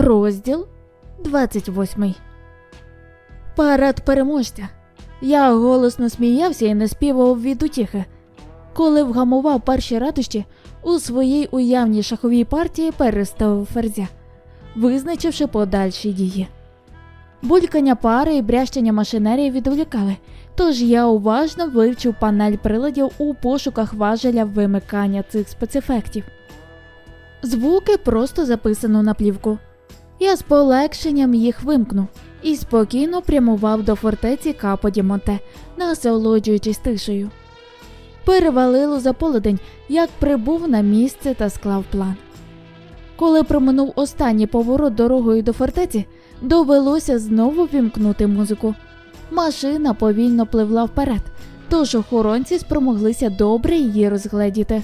Розділ 28 Парад переможця. Я голосно сміявся і не співав від утіхи, коли вгамував перші ратощі у своїй уявній шаховій партії переставив ферзя, визначивши подальші дії. Булькання пари і брящання машинерії відволікали, тож я уважно вивчив панель приладів у пошуках важеля вимикання цих спецефектів. Звуки просто записано на плівку. Я з полегшенням їх вимкнув і спокійно прямував до фортеці Каподімонте, насолоджуючись тишею. Перевалило за полудень, як прибув на місце та склав план. Коли проминув останній поворот дорогою до фортеці, довелося знову вімкнути музику. Машина повільно пливла вперед, тож охоронці спромоглися добре її розгледіти.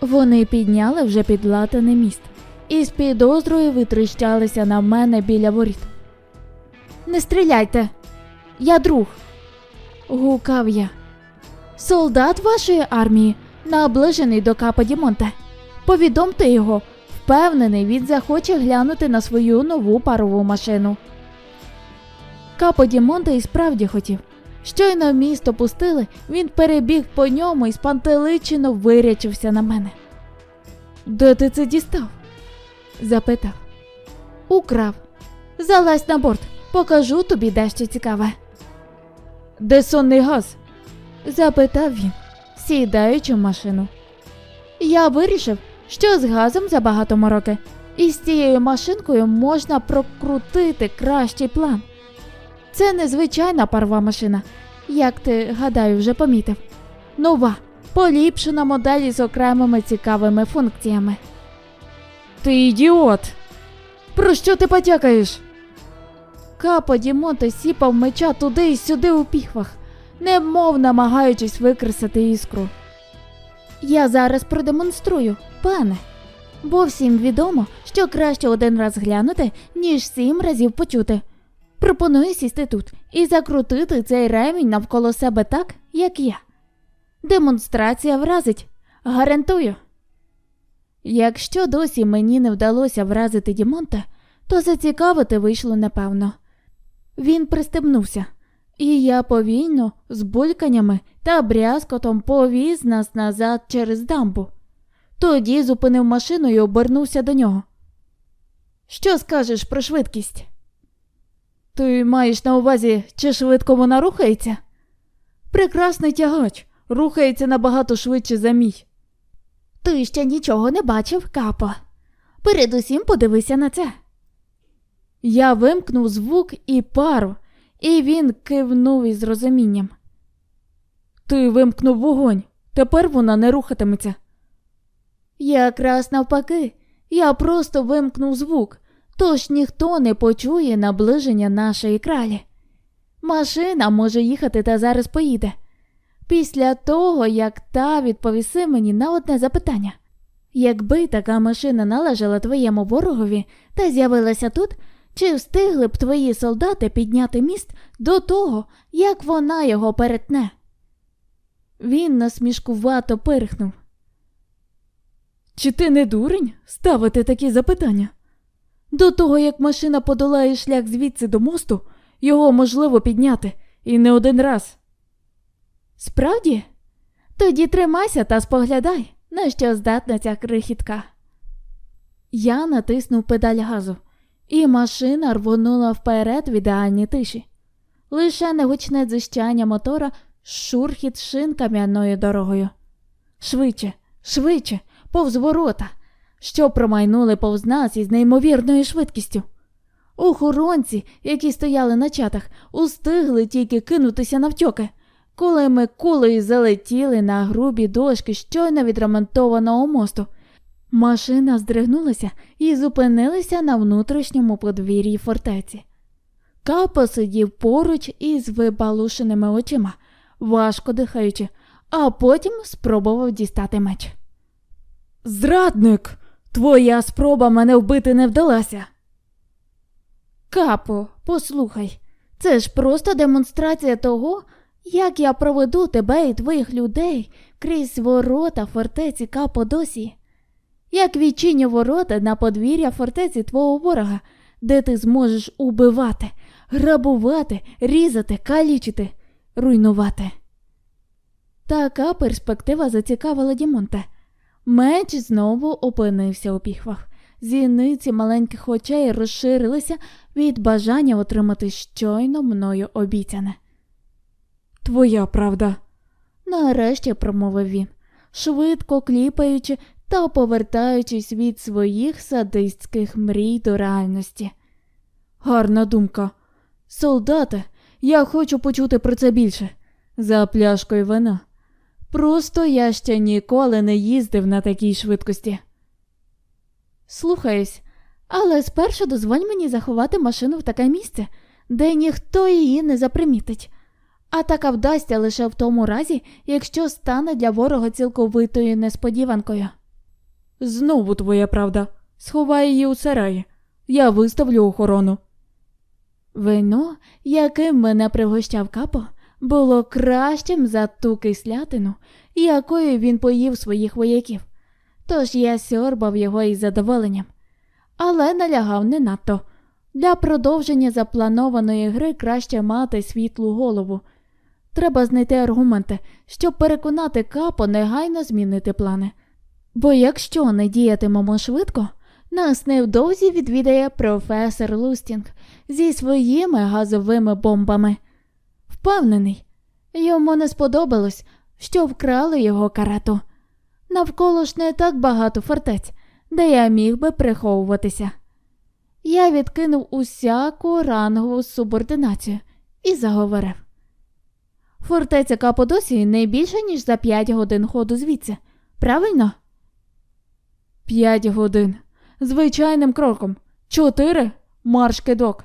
Вони підняли вже підлатаний міст і з підозрою витріщалися на мене біля воріт. Не стріляйте, я друг. гукав я. Солдат вашої армії, наближений до Капа Дімонте. Повідомте його, впевнений, він захоче глянути на свою нову парову машину. Капо Дімонте і справді хотів. Щойно місто пустили, він перебіг по ньому і спантеличено вирячився на мене. Де ти це дістав? Запитав. Украв. Залазь на борт, покажу тобі дещо цікаве. Де сонний газ? запитав він, сідаючи в машину. Я вирішив, що з газом забагато мороки, і з цією машинкою можна прокрутити кращий план. Це незвичайна парова машина, як ти, гадаю, вже помітив. Нова, поліпшена модель із окремими цікавими функціями. Ти ідіот. Про що ти потякаєш? Капо Дімоте сіпав меча туди і сюди у піхвах, немов намагаючись викресати іскру. Я зараз продемонструю, пане, бо всім відомо, що краще один раз глянути, ніж сім разів почути. Пропоную сісти тут і закрутити цей ремінь навколо себе так, як я. Демонстрація вразить, гарантую. Якщо досі мені не вдалося вразити Дімонта, то зацікавити вийшло непевно. Він пристебнувся, і я повільно, з бульканнями та брязкотом повіз нас назад через дамбу. Тоді зупинив машину і обернувся до нього. Що скажеш про швидкість? Ти маєш на увазі, чи швидко вона рухається? Прекрасний тягач, рухається набагато швидше за мій. Ти ще нічого не бачив, капо. Передусім подивися на це. Я вимкнув звук і пару, і він кивнув із розумінням. Ти вимкнув вогонь, тепер вона не рухатиметься. Якраз навпаки, я просто вимкнув звук, тож ніхто не почує наближення нашої кралі. Машина може їхати та зараз поїде. Після того, як та відповіси мені на одне запитання. Якби така машина належала твоєму ворогові та з'явилася тут, чи встигли б твої солдати підняти міст до того, як вона його перетне? Він насмішкувато пирхнув. Чи ти не дурень ставити такі запитання? До того, як машина подолає шлях звідси до мосту, його можливо підняти і не один раз. Справді? Тоді тримайся та споглядай, на що здатна ця крихітка. Я натиснув педаль газу, і машина рвонула вперед в ідеальній тиші. Лише негучне дзищання мотора, шурхіт шин кам'яною дорогою. Швидше, швидше, повз ворота, що промайнули повз нас із неймовірною швидкістю. Охоронці, які стояли на чатах, устигли тільки кинутися навтьоки, коли ми кулею залетіли на грубі дошки щойно відремонтованого мосту. Машина здригнулася і зупинилася на внутрішньому подвір'ї фортеці. Капо сидів поруч із вибалушеними очима, важко дихаючи, а потім спробував дістати меч. Зрадник, твоя спроба мене вбити не вдалася. Капо, послухай, це ж просто демонстрація того, як я проведу тебе і твоїх людей крізь ворота фортеці Каподосі. як відчиню ворота на подвір'я фортеці твого ворога, де ти зможеш убивати, грабувати, різати, калічити, руйнувати. Така перспектива зацікавила Дімонте. Меч знову опинився у піхвах. Зіниці маленьких очей розширилися від бажання отримати щойно мною обіцяне. Твоя правда, нарешті промовив він, швидко кліпаючи та повертаючись від своїх садистських мрій до реальності. Гарна думка. Солдати, я хочу почути про це більше. За пляшкою вина. Просто я ще ніколи не їздив на такій швидкості. Слухаюсь, але спершу дозволь мені заховати машину в таке місце, де ніхто її не запримітить. Атака вдасться лише в тому разі, якщо стане для ворога цілковитою несподіванкою. Знову твоя правда. Сховай її у сараї. Я виставлю охорону. Вино, яким мене пригощав капо, було кращим за ту кислятину, якою він поїв своїх вояків. Тож я сьорбав його із задоволенням, але налягав не надто. Для продовження запланованої гри краще мати світлу голову. Треба знайти аргументи, щоб переконати капо негайно змінити плани. Бо якщо не діятимемо швидко, нас невдовзі відвідає професор Лустінг зі своїми газовими бомбами. Впевнений, йому не сподобалось, що вкрали його карату. Навколо ж не так багато фортець, де я міг би приховуватися. Я відкинув усяку рангову субординацію і заговорив. Фортеця Каподосії не більше, ніж за п'ять годин ходу звідси, правильно? П'ять годин. Звичайним кроком. Чотири марш кидок.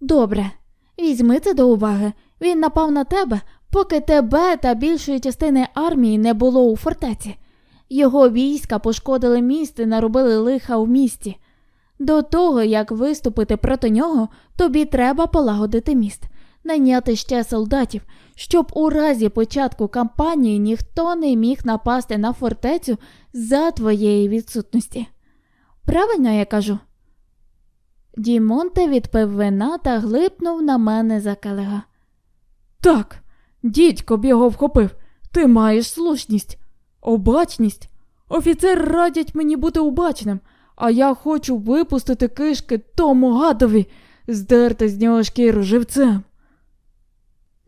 Добре, візьми це до уваги. Він напав на тебе, поки тебе та більшої частини армії не було у фортеці. Його війська пошкодили міст і наробили лиха в місті. До того, як виступити проти нього, тобі треба полагодити міст, найняти ще солдатів, щоб у разі початку кампанії ніхто не міг напасти на фортецю за твоєї відсутності. Правильно я кажу? Дімонте відпив вина та глипнув на мене за келега. Так, дідько б його вхопив. Ти маєш слушність, обачність. Офіцер радять мені бути обачним, а я хочу випустити кишки тому гадові, здерти з нього шкіру живцем.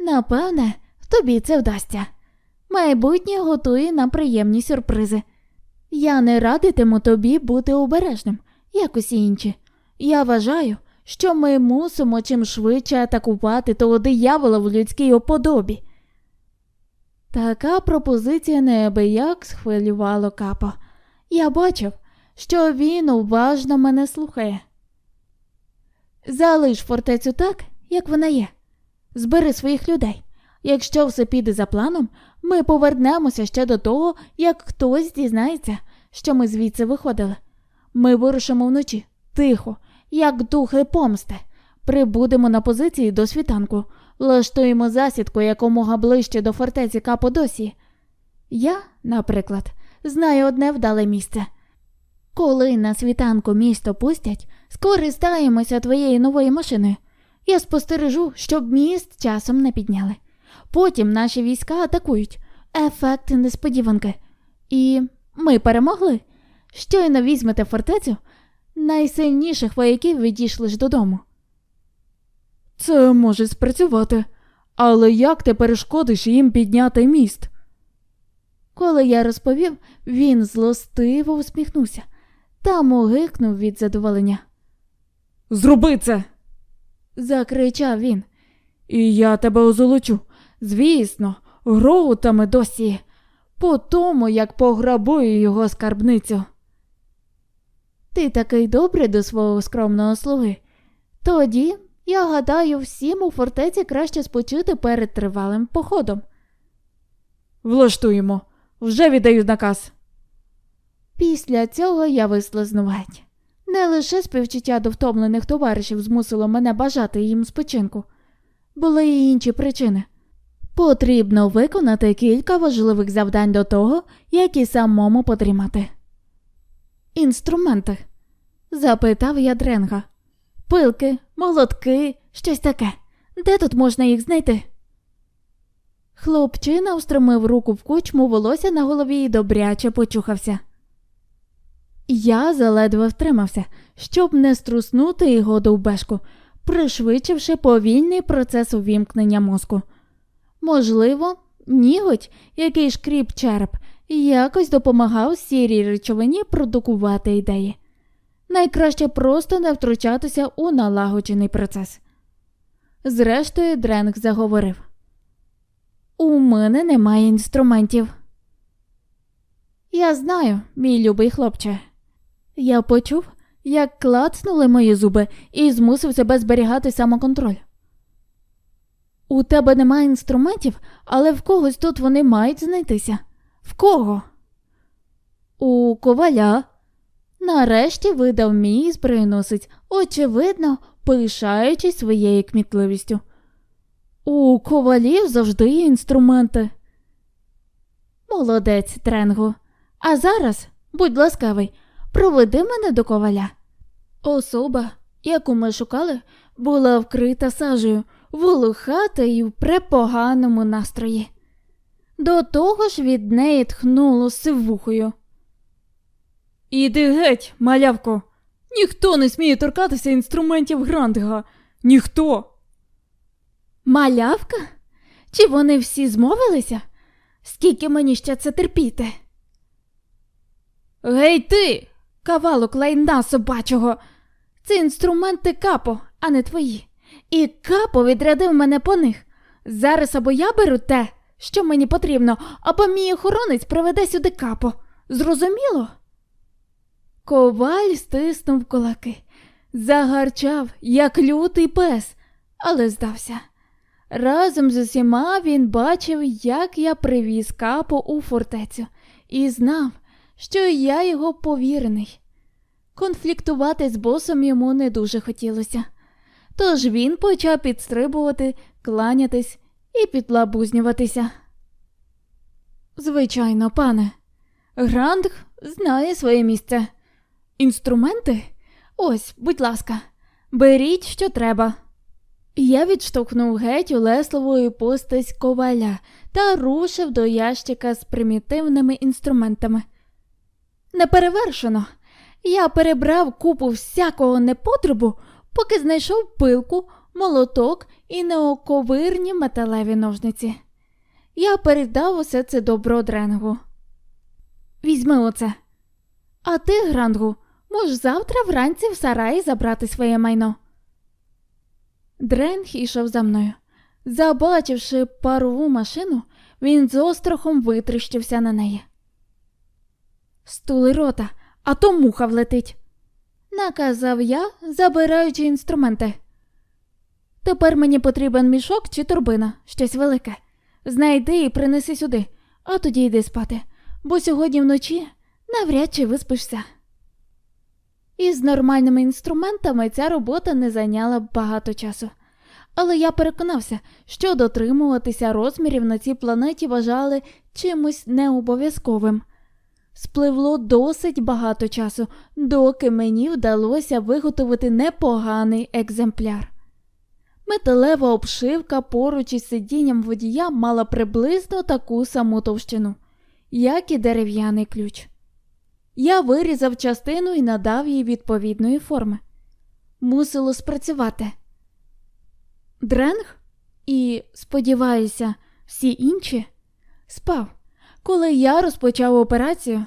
Напевне, тобі це вдасться. Майбутнє готує нам приємні сюрпризи. Я не радитиму тобі бути обережним, як усі інші. Я вважаю, що ми мусимо чим швидше атакувати того диявола в людській оподобі. Така пропозиція неабияк схвилювало капа. Я бачив, що він уважно мене слухає. Залиш фортецю так, як вона є. Збери своїх людей. Якщо все піде за планом, ми повернемося ще до того, як хтось дізнається, що ми звідси виходили. Ми вирушимо вночі, тихо, як духи помсти. Прибудемо на позиції до світанку, влаштуємо засідку якомога ближче до фортеці Каподосії. Я, наприклад, знаю одне вдале місце. Коли на світанку місто пустять, скористаємося твоєю новою машиною. Я спостережу, щоб міст часом не підняли. Потім наші війська атакують. Ефект несподіванки. І ми перемогли. Щойно візьмете фортецю, найсильніших вояків відійшли ж додому. Це може спрацювати, але як ти перешкодиш їм підняти міст? Коли я розповів, він злостиво усміхнувся та могикнув від задоволення. Зроби це. Закричав він. І я тебе озолочу. Звісно, гроутами досі, по тому, як пограбую його скарбницю. Ти такий добрий до свого скромного слуги. Тоді, я гадаю, всім у фортеці краще спочити перед тривалим походом. Влаштуємо, вже віддаю наказ. Після цього я вислизнув геть. Не лише співчуття до втомлених товаришів змусило мене бажати їм спочинку, були й інші причини. Потрібно виконати кілька важливих завдань до того, як і самому подрімати. інструменти? запитав я Дренга. Пилки, молотки, щось таке. Де тут можна їх знайти? Хлопчина встромив руку в кучму, волосся на голові і добряче почухався. Я заледве втримався, щоб не струснути його довбешку, пришвидшивши повільний процес увімкнення мозку. Можливо, ніготь, який шкріп череп, якось допомагав сірій речовині продукувати ідеї. Найкраще просто не втручатися у налагоджений процес. Зрештою, Дренк заговорив. У мене немає інструментів. Я знаю, мій любий хлопче. Я почув, як клацнули мої зуби і змусив себе зберігати самоконтроль. У тебе немає інструментів, але в когось тут вони мають знайтися. В кого? У коваля. Нарешті видав мій зброєносець, очевидно, пишаючись своєю кмітливістю. У ковалів завжди є інструменти. Молодець, Тренгу. А зараз, будь ласкавий, проведи мене до коваля. Особа, яку ми шукали, була вкрита сажею, волохата і в препоганому настрої. До того ж від неї тхнуло сивухою. Іди геть, малявко. Ніхто не сміє торкатися інструментів Грандга. Ніхто. Малявка? Чи вони всі змовилися? Скільки мені ще це терпіти? Гей ти, кавалок лайна собачого. Це інструменти капо, а не твої. І капо відрядив мене по них. Зараз або я беру те, що мені потрібно, або мій охоронець приведе сюди капо. Зрозуміло? Коваль стиснув кулаки, загарчав, як лютий пес, але здався. Разом з усіма він бачив, як я привіз капо у фортецю, і знав, що я його повірений. Конфліктувати з босом йому не дуже хотілося, тож він почав підстрибувати, кланятись і підлабузнюватися. Звичайно, пане, Грандг знає своє місце. Інструменти? Ось, будь ласка, беріть, що треба. Я відштовхнув геть улесливою постать коваля та рушив до ящика з примітивними інструментами. Неперевершено, я перебрав купу всякого непотребу, поки знайшов пилку, молоток і неоковирні металеві ножниці. Я передав усе це добро Дренгу. Візьми оце. А ти, Грангу, можеш завтра вранці в сараї забрати своє майно. Дренг ішов за мною. Забачивши парову машину, він з острахом витріщився на неї. Стули рота, а то муха влетить, наказав я, забираючи інструменти. Тепер мені потрібен мішок чи турбина, щось велике. Знайди і принеси сюди, а тоді йди спати, бо сьогодні вночі навряд чи виспишся. Із нормальними інструментами ця робота не зайняла багато часу. Але я переконався, що дотримуватися розмірів на цій планеті вважали чимось необов'язковим. Спливло досить багато часу, доки мені вдалося виготовити непоганий екземпляр. Металева обшивка поруч із сидінням водія мала приблизно таку саму товщину, як і дерев'яний ключ. Я вирізав частину і надав їй відповідної форми. Мусило спрацювати. Дренг і, сподіваюся, всі інші спав, коли я розпочав операцію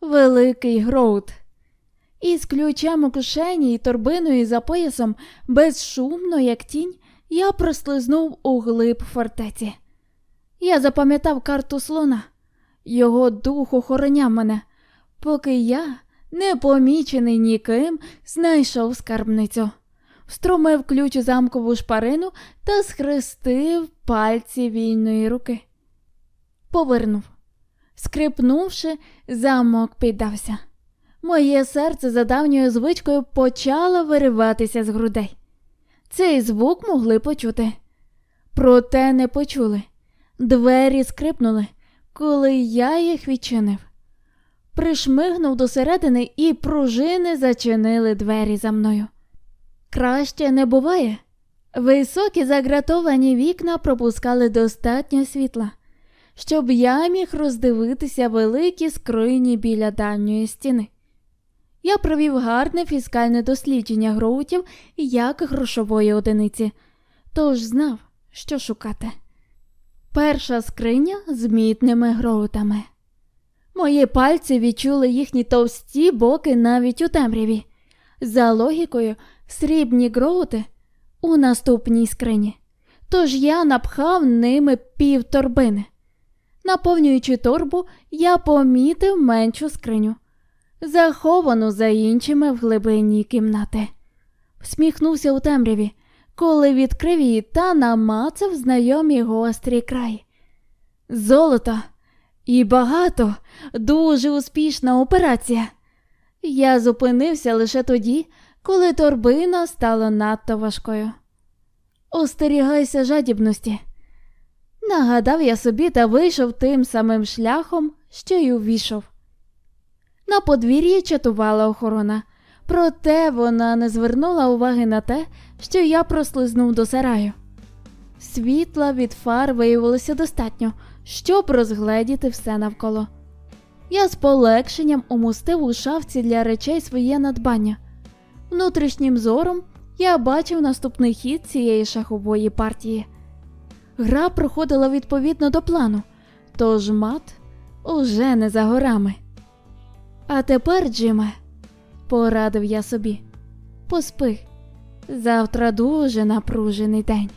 Великий Гроут. Із ключем у кишені і торбиною за поясом, безшумно, як тінь, я прослизнув у глиб фортеці. Я запам'ятав карту слона, його дух охороняв мене, поки я, непомічений ніким, знайшов скарбницю, встромив ключ у замкову шпарину та схрестив пальці вільної руки. Повернув. Скрипнувши, замок піддався. Моє серце за давньою звичкою почало вириватися з грудей. Цей звук могли почути. Проте не почули. Двері скрипнули, коли я їх відчинив. пришмигнув до середини і пружини зачинили двері за мною. Краще не буває. Високі загратовані вікна пропускали достатньо світла, щоб я міг роздивитися великі скрині біля дальньої стіни. Я провів гарне фіскальне дослідження гроутів як грошової одиниці, тож знав, що шукати. Перша скриня з мітними гроутами. Мої пальці відчули їхні товсті боки навіть у темряві. За логікою, срібні гроути у наступній скрині. Тож я напхав ними пів торбини. Наповнюючи торбу, я помітив меншу скриню, заховану за іншими в глибині кімнати. Всміхнувся у темряві, коли відкрив її та намацав знайомі гострі краї. Золото і багато, дуже успішна операція. Я зупинився лише тоді, коли торбина стала надто важкою. Остерігайся жадібності. Нагадав я собі та вийшов тим самим шляхом, що й увійшов. На подвір'ї чатувала охорона, проте вона не звернула уваги на те, що я прослизнув до сараю. Світла від фар виявилося достатньо, щоб розгледіти все навколо. Я з полегшенням умустив у шафці для речей своє надбання. Внутрішнім зором я бачив наступний хід цієї шахової партії. Гра проходила відповідно до плану, тож мат уже не за горами. А тепер, Джиме, порадив я собі, поспи. Завтра дуже напружений день.